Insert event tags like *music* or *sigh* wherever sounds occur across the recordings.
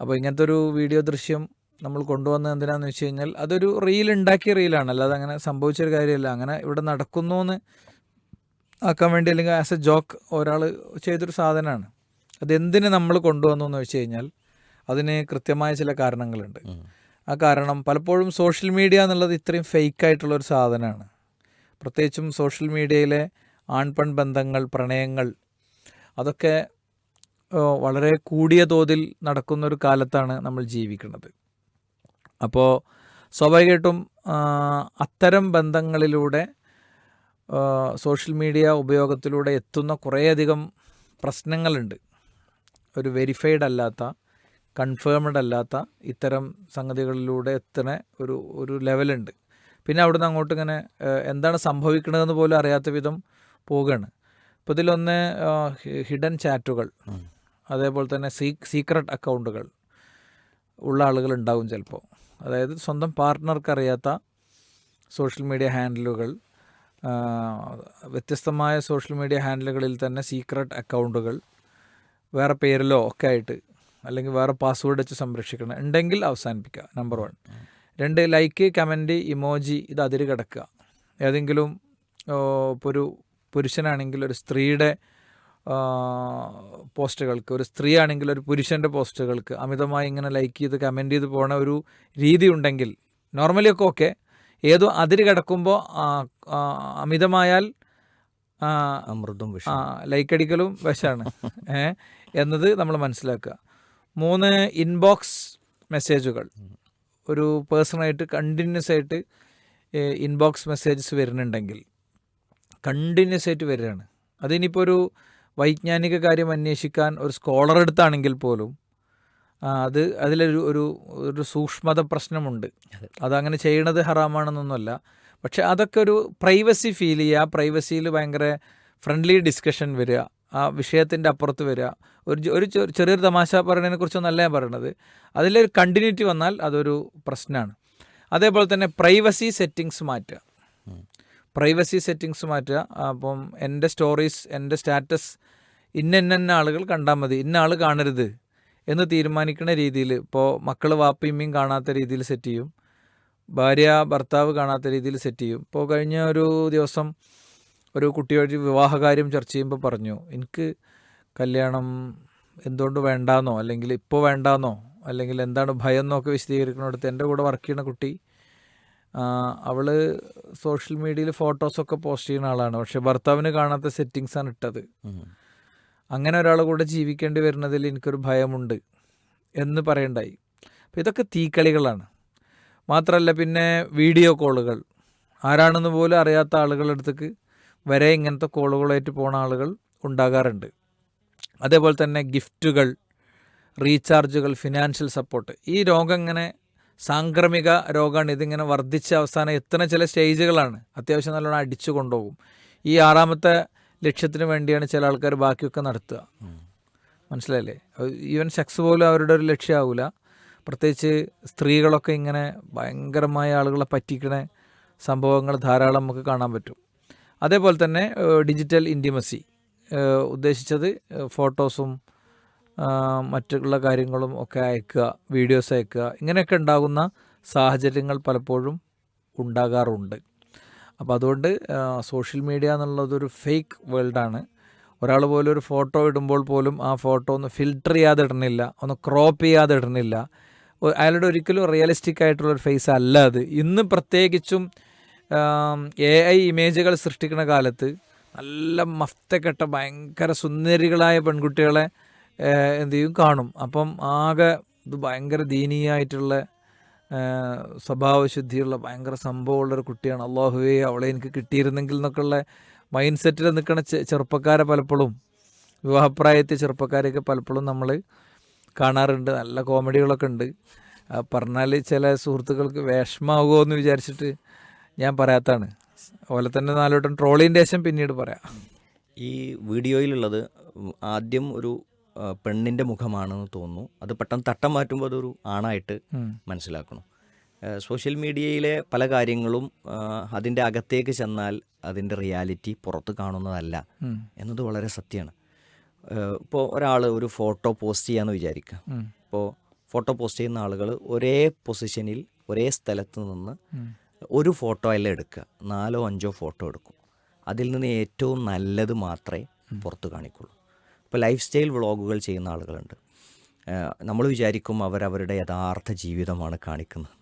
അപ്പോൾ ഇങ്ങനത്തെ ഒരു വീഡിയോ ദൃശ്യം നമ്മൾ കൊണ്ടുവന്നത് എന്തിനാന്ന് വെച്ച് കഴിഞ്ഞാൽ അതൊരു റീൽ ഉണ്ടാക്കിയ റീലാണ് അല്ലാതെ അങ്ങനെ സംഭവിച്ചൊരു കാര്യമല്ല. അങ്ങനെ ഇവിടെ നടക്കുന്നു എന്ന് ആക്കാൻ വേണ്ടി അല്ലെങ്കിൽ ആസ് എ ജോക്ക് ഒരാൾ ചെയ്തൊരു സാധനമാണ്. അതെന്തിന് നമ്മൾ കൊണ്ടുവന്നു എന്ന് വെച്ച് കഴിഞ്ഞാൽ അതിന് കൃത്യമായ ചില കാരണങ്ങളുണ്ട്. ആ കാരണം പലപ്പോഴും സോഷ്യൽ മീഡിയ എന്നുള്ളത് ഇത്രയും ഫേക്ക് ആയിട്ടുള്ള ഒരു സാധനമാണ്. പ്രത്യേകിച്ചും സോഷ്യൽ മീഡിയയിലെ ആൺപെൺ ബന്ധങ്ങൾ പ്രണയങ്ങൾ അതൊക്കെ വളരെ കൂടിയ തോതിൽ നടക്കുന്ന ഒരു കാലത്താണ് നമ്മൾ ജീവിക്കുന്നത്. അപ്പോൾ സ്വാഭാവികമായിട്ടും അത്തരം ബന്ധങ്ങളിലൂടെ സോഷ്യൽ മീഡിയ ഉപയോഗത്തിലൂടെ എത്തുന്ന കുറേയധികം പ്രശ്നങ്ങളുണ്ട്. ഒരു വെരിഫൈഡ് അല്ലാത്ത കൺഫേംഡ് അല്ലാത്ത ഇത്തരം സംഗതികളിലൂടെ എത്തുന്ന ഒരു ഒരു ലെവലുണ്ട്. പിന്നെ അവിടുന്ന് അങ്ങോട്ട് ഇങ്ങനെ എന്താണ് സംഭവിക്കണതെന്ന് പോലും അറിയാത്ത വിധം പോവുകയാണ് ഇപ്പോൾ ഇതിലൊന്ന് ഹിഡൻ ചാറ്റുകൾ. അതേപോലെ തന്നെ സീ സീക്രട്ട് അക്കൗണ്ടുകൾ ഉള്ള ആളുകൾ ഉണ്ടാവും ചിലപ്പോൾ. അതായത് സ്വന്തം പാർട്ട്ണർക്കറിയാത്ത സോഷ്യൽ മീഡിയ ഹാൻഡിലുകൾ വ്യത്യസ്തമായ സോഷ്യൽ മീഡിയ ഹാൻഡിലുകളിൽ തന്നെ സീക്രട്ട് അക്കൗണ്ടുകൾ വേറെ പേരിലോ ഒക്കെ ആയിട്ട് അല്ലെങ്കിൽ വേറെ പാസ്വേഡ് വെച്ച് സംരക്ഷിക്കണം. ഉണ്ടെങ്കിൽ അവസാനിപ്പിക്കുക നമ്പർ വൺ രണ്ട് ലൈക്ക് കമന്റ് ഇമോജി ഇത് അതിര് കിടക്കുക. ഏതെങ്കിലും ഇപ്പോൾ ഒരു പുരുഷനാണെങ്കിൽ ഒരു സ്ത്രീയുടെ പോസ്റ്റുകൾക്ക് ഒരു സ്ത്രീ ആണെങ്കിൽ ഒരു പുരുഷന്റെ പോസ്റ്റുകൾക്ക് അമിതമായി ഇങ്ങനെ ലൈക്ക് ചെയ്ത് കമന്റ് ചെയ്ത് പോണ ഒരു രീതി ഉണ്ടെങ്കിൽ നോർമലി ഒക്കെ ഓക്കെ ഏതോ അതിര് കിടക്കുമ്പോൾ അമിതമായാൽ അമൃതും ആ ലൈക്ക് അടിക്കലും വശമാണ് *laughs* ഏ എന്നത് നമ്മൾ മനസ്സിലാക്കുക. മൂന്ന് ഇൻബോക്സ് മെസ്സേജുകൾ ഒരു പേഴ്സണായിട്ട് കണ്ടിന്യൂസ് ആയിട്ട് ഇൻബോക്സ് മെസ്സേജസ് വരുന്നുണ്ടെങ്കിൽ കണ്ടിന്യൂസ് ആയിട്ട് വരികയാണ്. അതിനിപ്പോൾ ഒരു വൈജ്ഞാനിക കാര്യം അന്വേഷിക്കാൻ ഒരു സ്കോളർ എടുത്താണെങ്കിൽ പോലും അത് അതിലൊരു ഒരു ഒരു സൂക്ഷ്മത പ്രശ്നമുണ്ട്. അതെ. അതങ്ങനെ ചെയ്യണത് ഹറാമാണെന്നൊന്നുമല്ല. പക്ഷെ അതൊക്കെ ഒരു പ്രൈവസി ഫീൽ ചെയ്യുക പ്രൈവസിയിൽ ഭയങ്കര ഫ്രണ്ട്ലി ഡിസ്കഷൻ വരിക ആ വിഷയത്തിന്റെ അപ്പുറത്ത് വരിക. ഒരു ഒരു ചെറിയൊരു തമാശ പറയുന്നതിനെ കുറിച്ചൊന്നല്ല ഞാൻ പറയണത്. അതിലൊരു കണ്ടിന്യൂറ്റി വന്നാൽ അതൊരു പ്രശ്നമാണ്. അതേപോലെ തന്നെ പ്രൈവസി സെറ്റിങ്സ് മാറ്റുക. പ്രൈവസി സെറ്റിങ്സ് മാറ്റുക. അപ്പം എന്റെ സ്റ്റോറീസ് എന്റെ സ്റ്റാറ്റസ് ഇന്ന ഇന്ന ആളുകൾ കണ്ടാൽ മതി. ഇന്ന ആൾ കാണരുത് എന്ന് തീരുമാനിക്കുന്ന രീതിയിൽ ഇപ്പോൾ മക്കൾ വാപ്പിയമ്മയും കാണാത്ത രീതിയിൽ സെറ്റ് ചെയ്യും. ഭാര്യ ഭർത്താവ് കാണാത്ത രീതിയിൽ സെറ്റ് ചെയ്യും. ഇപ്പോൾ കഴിഞ്ഞ ഒരു ദിവസം ഒരു കുട്ടിയോട് വിവാഹകാര്യം ചർച്ച ചെയ്യുമ്പോൾ പറഞ്ഞു എനിക്ക് കല്യാണം എന്തുകൊണ്ട് വേണ്ടാന്നോ? അല്ലെങ്കിൽ ഇപ്പോൾ വേണ്ടാന്നോ? അല്ലെങ്കിൽ എന്താണ് ഭയം എന്നൊക്കെ വിശദീകരിക്കുന്നിടത്ത് എന്റെ കൂടെ വർക്ക് ചെയ്യുന്ന കുട്ടി ആ, അവൾ സോഷ്യൽ മീഡിയയിൽ ഫോട്ടോസൊക്കെ പോസ്റ്റ് ചെയ്യുന്ന ആളാണ്. പക്ഷെ ഭർത്താവിന് കാണാത്ത സെറ്റിങ്സാണ് ഇട്ടത്. അങ്ങനെ ഒരാളെ കൂടെ ജീവിക്കേണ്ടി വരുന്നതിൽ എനിക്കൊരു ഭയമുണ്ട് എന്ന് പറയണ്ടായി. അപ്പം ഇതൊക്കെ തീക്കളികളാണ്. മാത്രമല്ല പിന്നെ വീഡിയോ കോളുകൾ. ആരാണെന്ന് പോലും അറിയാത്ത ആളുകളുടെ അടുത്തേക്ക് വരെ ഇങ്ങനത്തെ കോളുകളായിട്ട് പോണ ആളുകൾ ഉണ്ടാകാറുണ്ട്. അതേപോലെ തന്നെ ഗിഫ്റ്റുകൾ റീചാർജുകൾ ഫിനാൻഷ്യൽ സപ്പോർട്ട്. ഈ രോഗം ഇങ്ങനെ സാംക്രമിക രോഗമാണ് ഇതിങ്ങനെ വർദ്ധിച്ച അവസാനം എത്തുന്ന ചില സ്റ്റേജുകളാണ്. അത്യാവശ്യം നല്ലോണം അടിച്ചു കൊണ്ടുപോകും. ഈ ആറാമത്തെ ലക്ഷ്യത്തിന് വേണ്ടിയാണ് ചില ആൾക്കാർ ബാക്കിയൊക്കെ നടത്തുക. മനസ്സിലായില്ലേ? ഈവൻ സെക്സ് പോലും അവരുടെ ഒരു ലക്ഷ്യമാവില്ല പ്രത്യേകിച്ച് സ്ത്രീകളൊക്കെ ഇങ്ങനെ ഭയങ്കരമായ ആളുകളെ പറ്റിക്കണ സംഭവങ്ങൾ ധാരാളം നമുക്ക് കാണാൻ പറ്റും. അതേപോലെ തന്നെ ഡിജിറ്റൽ ഇന്റിമസി. ഉദ്ദേശിച്ചത് ഫോട്ടോസും മറ്റുള്ള കാര്യങ്ങളും ഒക്കെ അയക്കുക വീഡിയോസ് അയക്കുക ഇങ്ങനെയൊക്കെ ഉണ്ടാകുന്ന സാഹചര്യങ്ങൾ പലപ്പോഴും ഉണ്ടാകാറുണ്ട്. അപ്പോൾ അതുകൊണ്ട് സോഷ്യൽ മീഡിയ എന്നുള്ളതൊരു ഫേക്ക് വേൾഡാണ് ഒരാൾ പോലും ഒരു ഫോട്ടോ ഇടുമ്പോൾ പോലും ആ ഫോട്ടോ ഒന്ന് ഫിൽട്ടർ ചെയ്യാതെ ഇടണില്ല ഒന്ന് ക്രോപ്പ് ചെയ്യാതെ ഇടണില്ല. അയാളുടെ ഒരിക്കലും റിയലിസ്റ്റിക് ആയിട്ടുള്ള ഒരു ഫേസ് അല്ല അത്. ഇന്ന് പ്രത്യേകിച്ചും എ ഐ ഇമേജുകൾ സൃഷ്ടിക്കുന്ന കാലത്ത് നല്ല മഫ്തക്കെട്ട ഭയങ്കര സുന്ദരികളായ പെൺകുട്ടികളെ എന്ത് ചെയ്യും കാണും. അപ്പം ആകെ ഇത് ഭയങ്കര ദീനീയായിട്ടുള്ള സ്വഭാവശുദ്ധിയുള്ള ഭയങ്കര സംഭവമുള്ളൊരു കുട്ടിയാണ് അള്ളാഹുവേ. അവളെ എനിക്ക് കിട്ടിയിരുന്നെങ്കിൽ എന്നൊക്കെയുള്ള മൈൻഡ് സെറ്റിൽ നിൽക്കുന്ന ചെറുപ്പക്കാരെ പലപ്പോഴും വിവാഹപ്രായത്തെ ചെറുപ്പക്കാരെയൊക്കെ പലപ്പോഴും നമ്മൾ കാണാറുണ്ട്. നല്ല കോമഡികളൊക്കെ ഉണ്ട്. പറഞ്ഞാൽ ചില സുഹൃത്തുക്കൾക്ക് വിഷമാകുമോ എന്ന് വിചാരിച്ചിട്ട് ഞാൻ പറയാത്താണ്. അതുപോലെ തന്നെ നാലോട്ടം ട്രോളിന്റെ ശേഷം പിന്നീട് പറയാം. ഈ വീഡിയോയിലുള്ളത് ആദ്യം ഒരു പെണ്ണിന്റെ മുഖമാണെന്ന് തോന്നുന്നു. അത് പെട്ടെന്ന് തട്ടം മാറ്റുമ്പോൾ അതൊരു ആണായിട്ട്. മനസ്സിലാക്കണം. സോഷ്യൽ മീഡിയയിലെ പല കാര്യങ്ങളും അതിന്റെ അകത്തേക്ക് ചെന്നാൽ അതിന്റെ റിയാലിറ്റി പുറത്ത് കാണുന്നതല്ല. എന്നത് വളരെ സത്യമാണ്. ഇപ്പോൾ ഒരാൾ ഒരു ഫോട്ടോ പോസ്റ്റ് ചെയ്യാമെന്ന് വിചാരിക്കുക. ഇപ്പോൾ ഫോട്ടോ പോസ്റ്റ് ചെയ്യുന്ന ആളുകൾ ഒരേ പൊസിഷനിൽ ഒരേ സ്ഥലത്ത് നിന്ന് ഒരു ഫോട്ടോ അല്ല എടുക്കുക. നാലോ അഞ്ചോ ഫോട്ടോ എടുക്കും. അതിൽ നിന്ന് ഏറ്റവും നല്ലത് മാത്രമേ പുറത്ത് കാണിക്കുള്ളൂ. ഇപ്പോൾ ലൈഫ് സ്റ്റൈൽ വ്ളോഗുകൾ ചെയ്യുന്ന ആളുകളുണ്ട്. നമ്മൾ വിചാരിക്കും അവരവരുടെ യഥാർത്ഥ ജീവിതമാണ് കാണിക്കുന്നത്.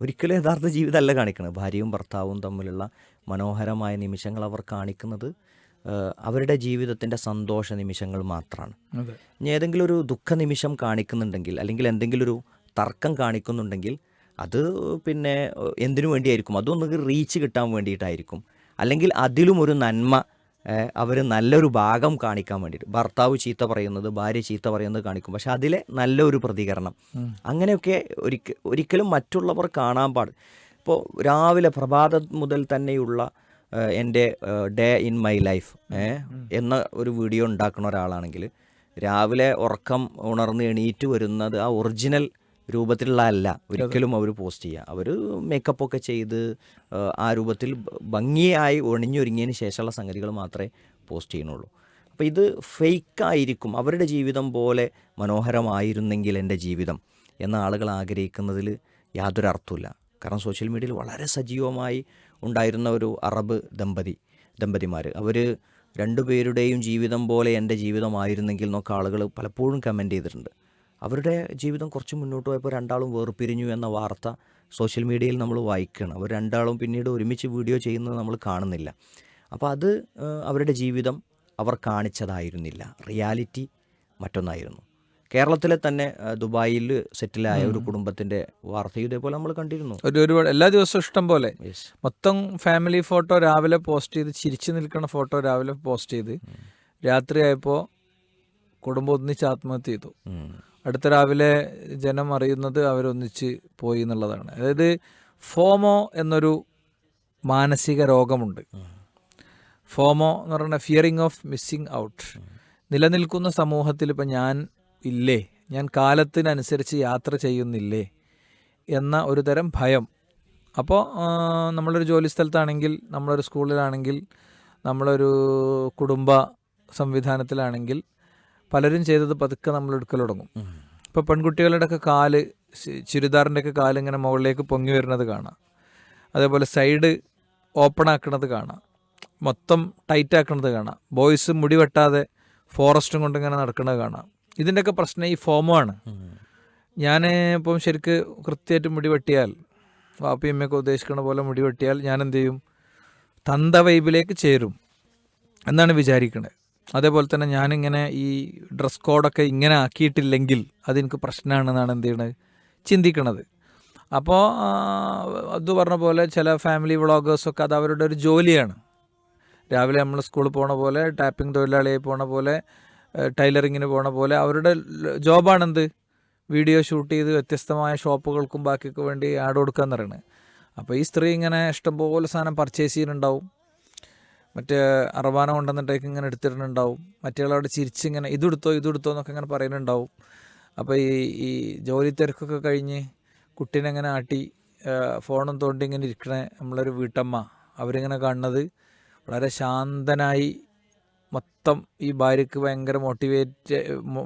ഒരിക്കലും യഥാർത്ഥ ജീവിതമല്ല കാണിക്കുന്നത്. ഭാര്യയും ഭർത്താവും തമ്മിലുള്ള മനോഹരമായ നിമിഷങ്ങൾ അവർ കാണിക്കുന്നത് അവരുടെ ജീവിതത്തിന്റെ സന്തോഷ നിമിഷങ്ങൾ മാത്രമാണ്. ഇനി ഏതെങ്കിലും ഒരു ദുഃഖ നിമിഷം കാണിക്കുന്നുണ്ടെങ്കിൽ അല്ലെങ്കിൽ എന്തെങ്കിലും ഒരു തർക്കം കാണിക്കുന്നുണ്ടെങ്കിൽ അത് പിന്നെ എന്തിനു വേണ്ടിയായിരിക്കും? അതൊന്ന് റീച്ച് കിട്ടാൻ വേണ്ടിയിട്ടായിരിക്കും. അല്ലെങ്കിൽ അതിലും ഒരു നന്മ അവർ നല്ലൊരു ഭാഗം കാണിക്കാൻ വേണ്ടിയിട്ട്. ഭർത്താവ് ചീത്ത പറയുന്നത് ഭാര്യ ചീത്ത പറയുന്നത് കാണിക്കും. പക്ഷെ അതിലെ നല്ലൊരു പ്രതികരണം. അങ്ങനെയൊക്കെ ഒരിക്ക ഒരിക്കലും മറ്റുള്ളവർ കാണാൻ പാട്. ഇപ്പോൾ രാവിലെ പ്രഭാതം മുതൽ തന്നെയുള്ള എന്റെ ഡേ ഇൻ മൈ ലൈഫ് എന്ന ഒരു വീഡിയോ ഉണ്ടാക്കുന്ന ഒരാളാണെങ്കിൽ രാവിലെ ഉറക്കം ഉണർന്ന് എണീറ്റ് വരുന്നത് ആ ഒറിജിനൽ രൂപത്തിലുള്ള അല്ല ഒരിക്കലും അവർ പോസ്റ്റ് ചെയ്യുക അവർ മേക്കപ്പൊക്കെ ചെയ്ത് ആ, ആ രൂപത്തിൽ ഭംഗിയായി ഒണിഞ്ഞൊരുങ്ങിയതിന് ശേഷമുള്ള സംഗതികൾ മാത്രമേ പോസ്റ്റ് ചെയ്യുന്നുള്ളൂ. അപ്പോൾ ഇത് ഫേക്കായിരിക്കും. അവരുടെ ജീവിതം പോലെ മനോഹരമായിരുന്നെങ്കിൽ എന്റെ ജീവിതം എന്ന ആളുകൾ ആഗ്രഹിക്കുന്നതിൽ യാതൊരു അർത്ഥമില്ല കാരണം സോഷ്യൽ മീഡിയയിൽ വളരെ സജീവമായി ഉണ്ടായിരുന്ന ഒരു അറബ് ദമ്പതി ദമ്പതിമാർ അവർ രണ്ടുപേരുടെയും ജീവിതം പോലെ എന്റെ ജീവിതമായിരുന്നെങ്കിൽ എന്നൊക്കെ ആളുകൾ പലപ്പോഴും കമന്റ് ചെയ്തിട്ടുണ്ട്. അവരുടെ ജീവിതം കുറച്ച് മുന്നോട്ട് പോയപ്പോൾ രണ്ടാളും വേർപിരിഞ്ഞു എന്ന വാർത്ത സോഷ്യൽ മീഡിയയിൽ നമ്മൾ വായിക്കുകയാണ്. അവർ രണ്ടാളും പിന്നീട് ഒരുമിച്ച് വീഡിയോ ചെയ്യുന്നത് നമ്മൾ കാണുന്നില്ല. അപ്പോൾ അത് അവരുടെ ജീവിതം അവർ കാണിച്ചതായിരുന്നില്ല. റിയാലിറ്റി മറ്റൊന്നായിരുന്നു. കേരളത്തിലെ തന്നെ ദുബായിൽ സെറ്റിലായ ഒരു കുടുംബത്തിന്റെ വാർത്തയും ഇതേപോലെ നമ്മൾ കണ്ടിരുന്നു. ഒരു ഒരുപാട് എല്ലാ ദിവസവും ഇഷ്ടം പോലെ. മൊത്തം ഫാമിലി ഫോട്ടോ രാവിലെ പോസ്റ്റ് ചെയ്ത് ചിരിച്ചു നിൽക്കുന്ന ഫോട്ടോ രാവിലെ പോസ്റ്റ് ചെയ്ത് രാത്രിയായപ്പോൾ കുടുംബം ഒന്നിച്ച് ആത്മഹത്യ ചെയ്തു. അടുത്ത രാവിലെ ജനം അറിയുന്നത് അവരൊന്നിച്ച് പോയി എന്നുള്ളതാണ്. അതായത് ഫോമോ എന്നൊരു മാനസിക രോഗമുണ്ട്. ഫോമോ എന്ന് പറയുന്ന ഫിയറിങ് ഓഫ് മിസ്സിങ് ഔട്ട് നിലനിൽക്കുന്ന സമൂഹത്തിൽ ഇപ്പം ഞാൻ ഇല്ലേ? ഞാൻ കാലത്തിനനുസരിച്ച് യാത്ര ചെയ്യുന്നില്ലേ? എന്ന ഒരു തരം ഭയം. അപ്പോൾ നമ്മളൊരു ജോലി സ്ഥലത്താണെങ്കിൽ നമ്മളൊരു സ്കൂളിലാണെങ്കിൽ നമ്മളൊരു കുടുംബ സംവിധാനത്തിലാണെങ്കിൽ പലരും ചെയ്തത് പതുക്കെ നമ്മൾ എടുക്കൽ തുടങ്ങും. ഇപ്പോൾ പെൺകുട്ടികളുടെ ഒക്കെ കാൽ ചുരിദാറിന്റെ ഒക്കെ കാൽ ഇങ്ങനെ മുകളിലേക്ക് പൊങ്ങി വരുന്നത് കാണാം. അതേപോലെ സൈഡ് ഓപ്പൺ ആക്കണത് കാണാം. മൊത്തം ടൈറ്റ് ആക്കണത് കാണാം. ബോയ്സ് മുടി വെട്ടാതെ ഫോറസ്റ്റും കൊണ്ട് ഇങ്ങനെ നടക്കുന്നത് കാണാം. ഇതിന്റെയൊക്കെ പ്രശ്നം ഈ ഫോമാണ് ഞാൻ ഇപ്പം ശരിക്ക് കൃത്യമായിട്ട് മുടി വെട്ടിയാൽ വാപ്പി അമ്മയൊക്കെ ഉദ്ദേശിക്കുന്ന പോലെ മുടി വെട്ടിയാൽ ഞാൻ എന്ത് ചെയ്യും? തന്ത വൈബിലേക്ക് ചേരും എന്നാണ് വിചാരിക്കണത് അതേപോലെ തന്നെ ഞാനിങ്ങനെ ഈ ഡ്രസ് കോഡൊക്കെ ഇങ്ങനെ ആക്കിയിട്ടില്ലെങ്കിൽ അതെനിക്ക് പ്രശ്നമാണെന്നാണ് എന്ത് ചെയ്യണത്? ചിന്തിക്കണത്. അപ്പോൾ അത് പറഞ്ഞ പോലെ ചില ഫാമിലി വ്ളോഗേഴ്സൊക്കെ അത് അവരുടെ ഒരു ജോലിയാണ്. രാവിലെ നമ്മൾ സ്കൂളിൽ പോണ പോലെ ടാപ്പിംഗ് തൊഴിലാളിയായി പോണ പോലെ ടൈലറിങ്ങിന് പോണ പോലെ അവരുടെ ജോബാണെന്ത്? വീഡിയോ ഷൂട്ട് ചെയ്ത് വ്യത്യസ്തമായ ഷോപ്പുകൾക്കും ബാക്കിയൊക്കെ വേണ്ടി ആഡ് കൊടുക്കാന്ന് പറയുന്നത് അപ്പോൾ ഈ സ്ത്രീ ഇങ്ങനെ ഇഷ്ടംപോലെ സാധനം പർച്ചേസ് ചെയ്യുന്നുണ്ടാവും. മറ്റേ അറബാന കൊണ്ടുവന്നിട്ടേക്ക് ഇങ്ങനെ എടുത്തിട്ടുണ്ടാവും മറ്റേയാളവിടെ ചിരിച്ചിങ്ങനെ ഇതെടുത്തോ ഇതെടുത്തോ എന്നൊക്കെ ഇങ്ങനെ പറയുന്നുണ്ടാവും. അപ്പോൾ ഈ ഈ ജോലി തിരക്കൊക്കെ കഴിഞ്ഞ് കുട്ടീനെ ഇങ്ങനെ ആട്ടി ഫോണും തോണ്ടി ഇങ്ങനെ ഇരിക്കണ നമ്മളൊരു വീട്ടമ്മ അവരിങ്ങനെ കാണുന്നത് വളരെ ശാന്തനായി മൊത്തം ഈ ഭാര്യയ്ക്ക് ഭയങ്കര മോട്ടിവേറ്റ്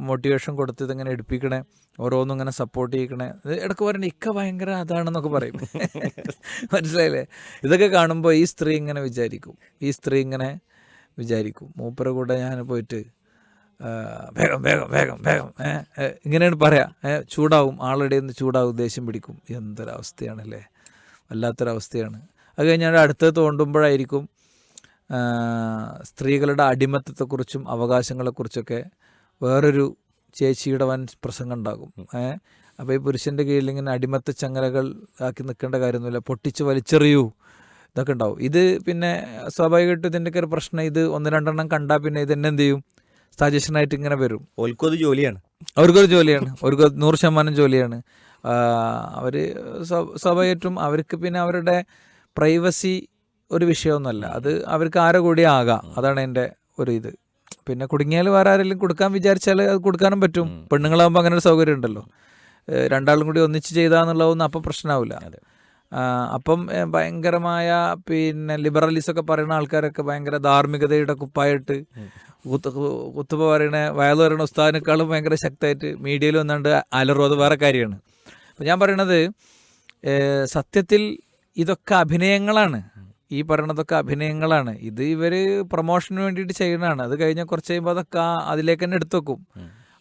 മോട്ടിവേഷൻ കൊടുത്ത് ഇതിങ്ങനെ എടുപ്പിക്കണേ ഓരോന്നും ഇങ്ങനെ സപ്പോർട്ട് ചെയ്യിക്കണേ. ഇടയ്ക്ക് പറയണ്ട ഇക്ക ഭയങ്കര അതാണെന്നൊക്കെ പറയും. *laughs* മനസ്സിലായില്ലേ? ഇതൊക്കെ കാണുമ്പോൾ ഈ സ്ത്രീ ഇങ്ങനെ വിചാരിക്കും. ഈ സ്ത്രീ ഇങ്ങനെ വിചാരിക്കും. മൂപ്പര കൂടെ ഞാൻ പോയിട്ട് വേഗം വേഗം വേഗം വേഗം ഇങ്ങനെയാണ് പറയാ. ചൂടാവും. ആളുടെ നിന്ന് ചൂടാവും. ദേഷ്യം പിടിക്കും. എന്തൊരവസ്ഥയാണല്ലേ? വല്ലാത്തൊരവസ്ഥയാണ്. അത് കഴിഞ്ഞാൽ അടുത്തത് തോണ്ടുമ്പോഴായിരിക്കും സ്ത്രീകളുടെ അടിമത്തത്തെക്കുറിച്ചും അവകാശങ്ങളെക്കുറിച്ചൊക്കെ വേറൊരു ചേച്ചിയുടെ വൻ പ്രസംഗം ഉണ്ടാകും ഏഹ് അപ്പോൾ ഈ പുരുഷന്റെ കീഴിൽ ഇങ്ങനെ അടിമത്ത ചങ്ങലകൾ ആക്കി നിൽക്കേണ്ട കാര്യമൊന്നുമില്ല. പൊട്ടിച്ച് വലിച്ചെറിയൂ. ഇതൊക്കെ ഉണ്ടാവും. ഇത് പിന്നെ സ്വാഭാവികമായിട്ടും ഇതിന്റെയൊക്കെ ഒരു പ്രശ്നം. ഇത് ഒന്ന് രണ്ടെണ്ണം കണ്ടാൽ പിന്നെ ഇത് തന്നെ എന്ത് ചെയ്യും? സജഷനായിട്ട് ഇങ്ങനെ വരും. ഓൽക്കും അത് ജോലിയാണ്. അവർക്കൊരു ജോലിയാണ്. അവർക്ക് നൂറ് ശതമാനം ജോലിയാണ്. അവർ സ്വാഭാവികമായിട്ടും അവർക്ക് പിന്നെ അവരുടെ പ്രൈവസി ഒരു വിഷയമൊന്നുമല്ല. അത് അവർക്ക് ആരെ കൂടി ആകാം. അതാണ് എന്റെ ഒരു ഇത്. പിന്നെ കുടുങ്ങിയാൽ വേറെ ആരെങ്കിലും കൊടുക്കാൻ വിചാരിച്ചാൽ അത് കൊടുക്കാനും പറ്റും. പെണ്ണുങ്ങളാകുമ്പോൾ അങ്ങനെ ഒരു സൗകര്യം ഉണ്ടല്ലോ. രണ്ടാളും കൂടി ഒന്നിച്ച് ചെയ്താന്നുള്ളതൊന്നും അപ്പം പ്രശ്നമാവില്ല. അപ്പം ഭയങ്കരമായ പിന്നെ ലിബറലിസം ഒക്കെ പറയുന്ന ആൾക്കാരൊക്കെ ഭയങ്കര ധാർമ്മികതയുടെ കുപ്പായിട്ട് കുത്ത് കുത്തുബ പറയണ വയലു പറയണ ഉസ്താദിനേക്കാളും ഭയങ്കര ശക്തമായിട്ട് മീഡിയയിൽ വന്നുകൊണ്ട് അലറും. അത് വേറെ കാര്യമാണ്. അപ്പം ഞാൻ പറയണത് സത്യത്തിൽ ഇതൊക്കെ അഭിനയങ്ങളാണ്. ഈ പറയണതൊക്കെ അഭിനയങ്ങളാണ്. ഇത് ഇവർ പ്രൊമോഷന് വേണ്ടിയിട്ട് ചെയ്യണതാണ് അത് കഴിഞ്ഞാൽ കുറച്ച് കഴിയുമ്പോൾ അതൊക്കെ ആ- അതിലേക്ക് തന്നെ എടുത്തു വെക്കും.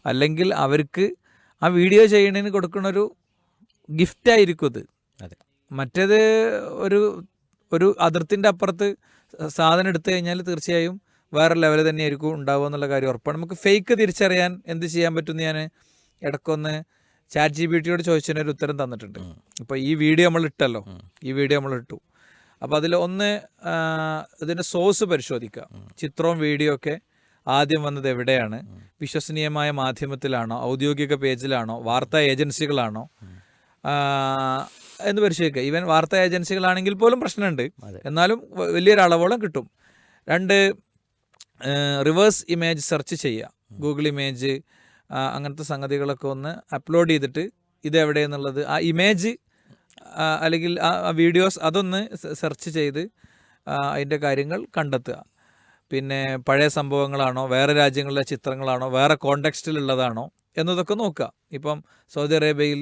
അല്ലെങ്കിൽ അവർക്ക് ആ വീഡിയോ ചെയ്യണതിന് കൊടുക്കണൊരു ഗിഫ്റ്റ് ആയിരിക്കും ഇത് അതെ. മറ്റേത് ഒരു ഒരു അതിർത്തിന്റെ അപ്പുറത്ത് സാധനം എടുത്തു കഴിഞ്ഞാൽ തീർച്ചയായും വേറെ ലെവൽ തന്നെയായിരിക്കും ഉണ്ടാവുക എന്നുള്ള കാര്യം ഉറപ്പാണ്. നമുക്ക് ഫേക്ക് തിരിച്ചറിയാൻ എന്ത് ചെയ്യാൻ പറ്റുമെന്ന് ഞാൻ ഇടയ്ക്കൊന്ന് ചാറ്റ് ജി ബി ടിയോട് ചോദിച്ചതിന് ഒരു ഉത്തരം തന്നിട്ടുണ്ട്. ഇപ്പോൾ ഈ വീഡിയോ നമ്മൾ ഇട്ടല്ലോ. ഈ വീഡിയോ നമ്മൾ ഇട്ടു. അപ്പോൾ അതിൽ ഒന്ന് ഇതിന്റെ സോഴ്സ് പരിശോധിക്കുക. ചിത്രവും വീഡിയോ ഒക്കെ ആദ്യം വന്നത് എവിടെയാണ്? വിശ്വസനീയമായ മാധ്യമത്തിലാണോ? ഔദ്യോഗിക പേജിലാണോ? വാർത്താ ഏജൻസികളാണോ? എന്ന് പരിശോധിക്കുക. ഈവൻ വാർത്താ ഏജൻസികളാണെങ്കിൽ പോലും പ്രശ്നമുണ്ട്. എന്നാലും വലിയൊരളവോളം വലിയൊരു അളവോളം കിട്ടും. രണ്ട് റിവേഴ്സ് ഇമേജ് സെർച്ച് ചെയ്യുക. ഗൂഗിൾ ഇമേജ് അങ്ങനത്തെ സംഗതികളൊക്കെ ഒന്ന് അപ്ലോഡ് ചെയ്തിട്ട് ഇത് എവിടെയെന്നുള്ളത് ആ ഇമേജ് അല്ലെങ്കിൽ ആ വീഡിയോസ് അതൊന്ന് സെർച്ച് ചെയ്ത് അതിന്റെ കാര്യങ്ങൾ കണ്ടെത്തുക. പിന്നെ പഴയ സംഭവങ്ങളാണോ വേറെ രാജ്യങ്ങളിലെ ചിത്രങ്ങളാണോ വേറെ കോണ്ടെക്സ്റ്റിലുള്ളതാണോ എന്നതൊക്കെ നോക്കുക. ഇപ്പം സൗദി അറേബ്യയിൽ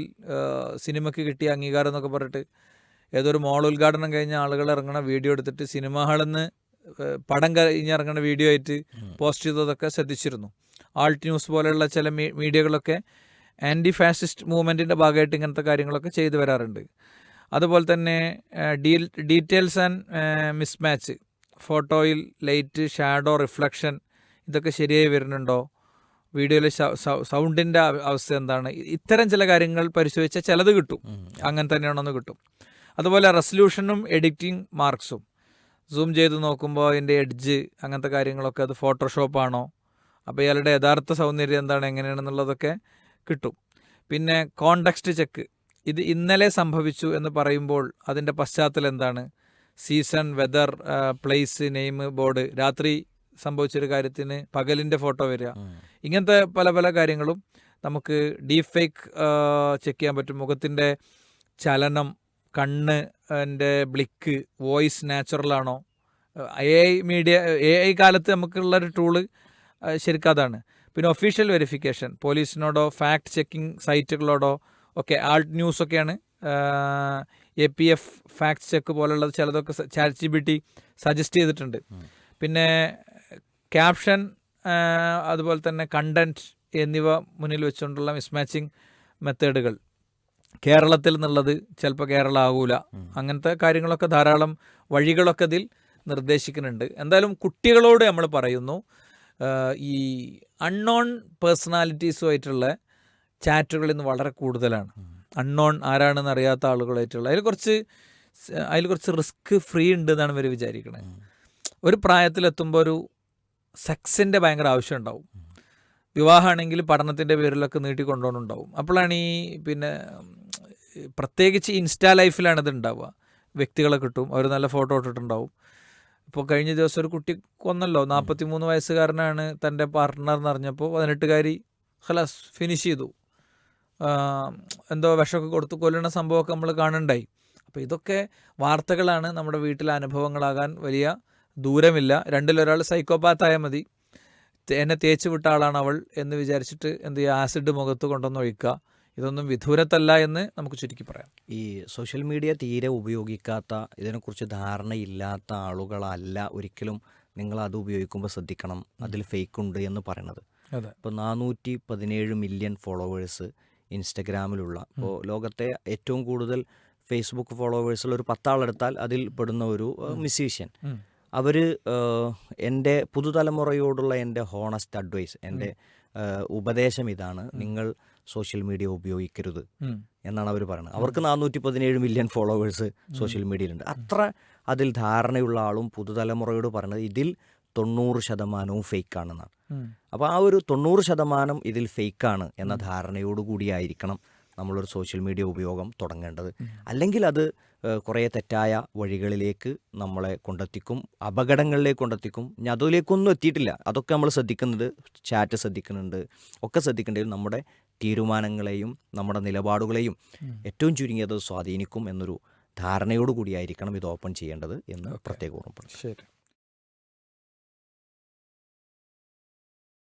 സിനിമയ്ക്ക് കിട്ടിയ അംഗീകാരം എന്നൊക്കെ പറഞ്ഞിട്ട് ഏതൊരു മോൾ ഉദ്ഘാടനം കഴിഞ്ഞ ആളുകൾ ഇറങ്ങണ വീഡിയോ എടുത്തിട്ട് സിനിമ ഹാളിൽ നിന്ന് പടം കഴിഞ്ഞ് ഇറങ്ങുന്ന വീഡിയോ ആയിട്ട് പോസ്റ്റ് ചെയ്തതൊക്കെ ശ്രദ്ധിച്ചിരുന്നു. ആൾട്ട് ന്യൂസ് പോലെയുള്ള ചില മീ മീഡിയകളൊക്കെ ആന്റി ഫാസിസ്റ്റ് മൂവ്മെന്റിന്റെ ഭാഗമായിട്ട് ഇങ്ങനത്തെ കാര്യങ്ങളൊക്കെ ചെയ്തു വരാറുണ്ട്. അതുപോലെ തന്നെ ഡീൽ ഡീറ്റെയിൽസ് ആൻഡ് മിസ്മാച്ച് ഫോട്ടോയിൽ ലൈറ്റ് ഷാഡോ റിഫ്ലക്ഷൻ ഇതൊക്കെ ശരിയായി വരുന്നുണ്ടോ? വീഡിയോയിലെ സൗണ്ടിന്റെ അവസ്ഥ എന്താണ്? ഇത്തരം ചില കാര്യങ്ങൾ പരിശോധിച്ചാൽ ചിലത് കിട്ടും. അങ്ങനെ തന്നെയാണെന്ന് കിട്ടും. അതുപോലെ റെസൊല്യൂഷനും എഡിറ്റിംഗ് മാർക്സും സൂം ചെയ്ത് നോക്കുമ്പോൾ അതിന്റെ എഡ്ജ് അങ്ങനത്തെ കാര്യങ്ങളൊക്കെ അത് ഫോട്ടോഷോപ്പാണോ അപ്പോൾ ഇയാളുടെ യഥാർത്ഥ സൗന്ദര്യം എന്താണ്? എങ്ങനെയാണെന്നുള്ളതൊക്കെ കിട്ടും. പിന്നെ കോണ്ടക്സ്റ്റ് ചെക്ക് ഇത് ഇന്നലെ സംഭവിച്ചു എന്ന് പറയുമ്പോൾ അതിന്റെ പശ്ചാത്തലം എന്താണ്? Season weather place name board രാത്രി സംഭവിച്ചൊരു കാര്യത്തിന് പകലിന്റെ ഫോട്ടോ വരിക. ഇങ്ങനത്തെ പല പല കാര്യങ്ങളും നമുക്ക് ഡീപ് ഫേക്ക് ചെക്ക് ചെയ്യാൻ പറ്റും. മുഖത്തിന്റെ ചലനം കണ്ണ് എന്റെ blink voice നാച്ചുറലാണോ A I media A I കാലത്ത് നമുക്കുള്ളൊരു ടൂൾ ശരിക്കും അതാണ്. പിന്നെ ഒഫീഷ്യൽ വെരിഫിക്കേഷൻ പോലീസിനോടോ ഫാക്ട് ചെക്കിംഗ് സൈറ്റുകളോടോ ഒക്കെ alt ന്യൂസൊക്കെയാണ്. A P F fact check പോലുള്ളത് ചിലതൊക്കെ chat G P T suggest ചെയ്തിട്ടുണ്ട്. പിന്നെ ക്യാപ്ഷൻ അതുപോലെ തന്നെ കണ്ടന്റ് എന്നിവ മുന്നിൽ വെച്ചുകൊണ്ടുള്ള മിസ്മാച്ചിങ് മെത്തേഡുകൾ കേരളത്തിൽ നിന്നുള്ളത് ചിലപ്പോൾ കേരളം ആകൂല അങ്ങനത്തെ കാര്യങ്ങളൊക്കെ ധാരാളം വഴികളൊക്കെ ഇതിൽ നിർദ്ദേശിക്കുന്നുണ്ട്. എന്തായാലും കുട്ടികളോട് നമ്മൾ പറയുന്നു. ഈ അൺനോൺ പേഴ്സണാലിറ്റീസുമായിട്ടുള്ള ചാറ്റുകൾ ഇന്ന് വളരെ കൂടുതലാണ്. അൺനോൺ ആരാണെന്ന് അറിയാത്ത ആളുകളായിട്ടുള്ള അതിൽ കുറച്ച് അതിൽ കുറച്ച് റിസ്ക് ഫ്രീ ഉണ്ട് എന്നാണ് ഇവർ വിചാരിക്കുന്നത് ഒരു പ്രായത്തിലെത്തുമ്പോൾ ഒരു സെക്സിന്റെ ഭയങ്കര ആവശ്യം ഉണ്ടാവും. വിവാഹമാണെങ്കിൽ പഠനത്തിന്റെ പേരിലൊക്കെ നീട്ടി കൊണ്ടുപോകുന്നുണ്ടാവും. അപ്പോഴാണ് ഈ പിന്നെ പ്രത്യേകിച്ച് ഇൻസ്റ്റാ ലൈഫിലാണ് ഇത് ഉണ്ടാവുക. വ്യക്തികളെ കിട്ടും അവർ നല്ല ഫോട്ടോ ഇട്ടിട്ടുണ്ടാവും. ഇപ്പോൾ കഴിഞ്ഞ ദിവസം ഒരു കുട്ടി കൊന്നല്ലോ. നാൽപ്പത്തി മൂന്ന് വയസ്സുകാരനാണ് തന്റെ പാർട്ട്ണർ എന്ന് പറഞ്ഞപ്പോൾ പതിനെട്ടുകാരി ഖലാസ് ഫിനിഷ് ചെയ്തു. എന്തോ വിഷമൊക്കെ കൊടുത്ത് കൊല്ലുന്ന സംഭവമൊക്കെ നമ്മൾ കാണുണ്ടായി അപ്പോൾ ഇതൊക്കെ വാർത്തകളാണ് നമ്മുടെ വീട്ടിലെ അനുഭവങ്ങളാകാൻ വലിയ ദൂരമില്ല. രണ്ടിലൊരാൾ സൈക്കോപാത്തായ മതി. എന്നെ തേച്ച് വിട്ട ആളാണ് അവൾ എന്ന് വിചാരിച്ചിട്ട് എന്ത് ചെയ്യുക ആസിഡ് മുഖത്ത് കൊണ്ടുവന്ന് ഒഴിക്കുക. ഇതൊന്നും വിദൂരത്തല്ല എന്ന് നമുക്ക് ചുരുക്കി പറയാം. ഈ സോഷ്യൽ മീഡിയ തീരെ ഉപയോഗിക്കാത്ത ഇതിനെക്കുറിച്ച് ധാരണയില്ലാത്ത ആളുകളല്ല ഒരിക്കലും നിങ്ങൾ അത് ഉപയോഗിക്കുമ്പോൾ ശ്രദ്ധിക്കണം. അതിൽ ഫേക്ക് ഉണ്ട് എന്ന് പറയണത്. ഇപ്പോൾ നാനൂറ്റി പതിനേഴ് മില്യൺ ഫോളോവേഴ്സ് ഇൻസ്റ്റഗ്രാമിലുള്ള. ഇപ്പോൾ ലോകത്തെ ഏറ്റവും കൂടുതൽ ഫേസ്ബുക്ക് ഫോളോവേഴ്സുള്ള ഒരു പത്താളെടുത്താൽ അതിൽ പെടുന്ന ഒരു മ്യൂസീഷ്യൻ ഉം. അവർ എന്റെ പുതുതലമുറയോടുള്ള എന്റെ ഹോണസ്റ്റ് അഡ്വൈസ് എന്റെ ഉപദേശം ഇതാണ്. നിങ്ങൾ സോഷ്യൽ മീഡിയ ഉപയോഗിക്കരുത് എന്നാണ് അവർ പറയുന്നത് അവർക്ക് നാനൂറ്റി പതിനേഴ് മില്യൺ ഫോളോവേഴ്സ് സോഷ്യൽ മീഡിയയിലുണ്ട്. അത്ര അതിൽ ധാരണയുള്ള ആളും പുതുതലമുറയോട് പറയുന്നത് ഇതിൽ തൊണ്ണൂറ് ശതമാനവും ഫേക്കാണെന്നാണ്. അപ്പൊ അപ്പോൾ ആ ഒരു തൊണ്ണൂറ് ശതമാനം ഇതിൽ ഫേക്കാണ് എന്ന ധാരണയോട് കൂടിയായിരിക്കണം നമ്മളൊരു സോഷ്യൽ മീഡിയ ഉപയോഗം തുടങ്ങേണ്ടത്. അല്ലെങ്കിൽ അത് കുറേ തെറ്റായ വഴികളിലേക്ക് നമ്മളെ കൊണ്ടെത്തിക്കും അപകടങ്ങളിലേക്ക് കൊണ്ടെത്തിക്കും. ഞാൻ അതിലേക്കൊന്നും എത്തിയിട്ടില്ല. അതൊക്കെ നമ്മൾ ശ്രദ്ധിക്കുന്നുണ്ട് ചാറ്റ് ശ്രദ്ധിക്കുന്നുണ്ട് ഒക്കെ ശ്രദ്ധിക്കേണ്ടത് നമ്മുടെ തീരുമാനങ്ങളെയും നമ്മുടെ നിലപാടുകളെയും ഏറ്റവും ചുരുങ്ങിയത് സ്വാധീനിക്കും എന്നൊരു ധാരണയോടുകൂടിയായിരിക്കണം ഇത് ഓപ്പൺ ചെയ്യേണ്ടത് എന്ന് പ്രത്യേകം ഓർമ്മപ്പെടുന്നു ശരി.